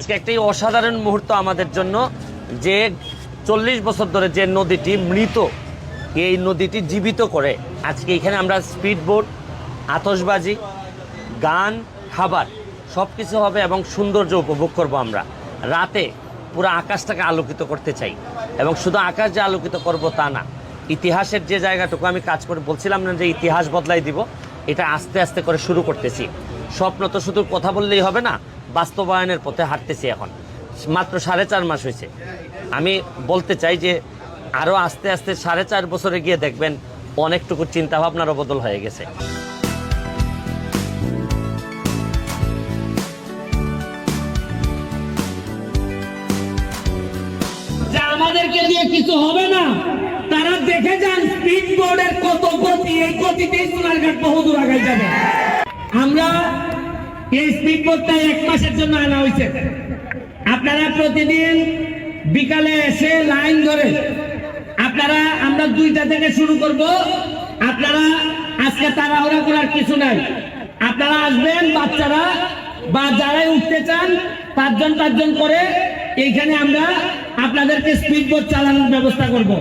আজকে একটি অসাধারণ মুহূর্ত আমাদের জন্য যে চল্লিশ বছর ধরে যে নদীটি মৃত, এই নদীটি জীবিত করে। আজকে এখানে আমরা স্পিড বোট আতশবাজি, গান, খাবার সব কিছু হবে এবং সৌন্দর্য উপভোগ করব আমরা। রাতে পুরো আকাশটাকে আলোকিত করতে চাই এবং শুধু আকাশ যে আলোকিত করব তা না, ইতিহাসের যে জায়গাটুকু আমি কাজ করে বলছিলাম না যে ইতিহাস বদলাই দিব, এটা আস্তে আস্তে করে শুরু করতেছি। স্বপ্ন তো শুধু কথা বললেই হবে না, বাস্তবায়নের পথে হাঁটতেছি এখন। মাত্র সাড়ে চার মাস হয়েছে। আমি বলতে চাই যে আরও আস্তে আস্তে সাড়ে চার বছরে গিয়ে দেখবেন অনেকটুকু চিন্তাভাবনারও বদল হয়ে গেছে। আমাদেরকে দিয়ে কিছু হবে না, তারা দেখে যান স্পিড বোর্ডের কত গতি, এই গতিতেই সোনারঘাট বহুদূর আগায় যাবে। আমরা এই স্পিড বোর্ডটা এক মাসের জন্য আনা হয়েছে। আপনারা প্রতিদিন বিকালে এসে লাইন ধরে আপনারা, আমরা দুইটা থেকে শুরু করব। আপনারা আজকে তাড়াহুড়া করার কিছু নাই। আপনারা আসবেন, বাচ্চারা বা যারাই উঠতে চান পাঁচজন পাঁচজন করে এইখানে আমরা আপনাদেরকে স্পিড বোট চালানোর ব্যবস্থা করব।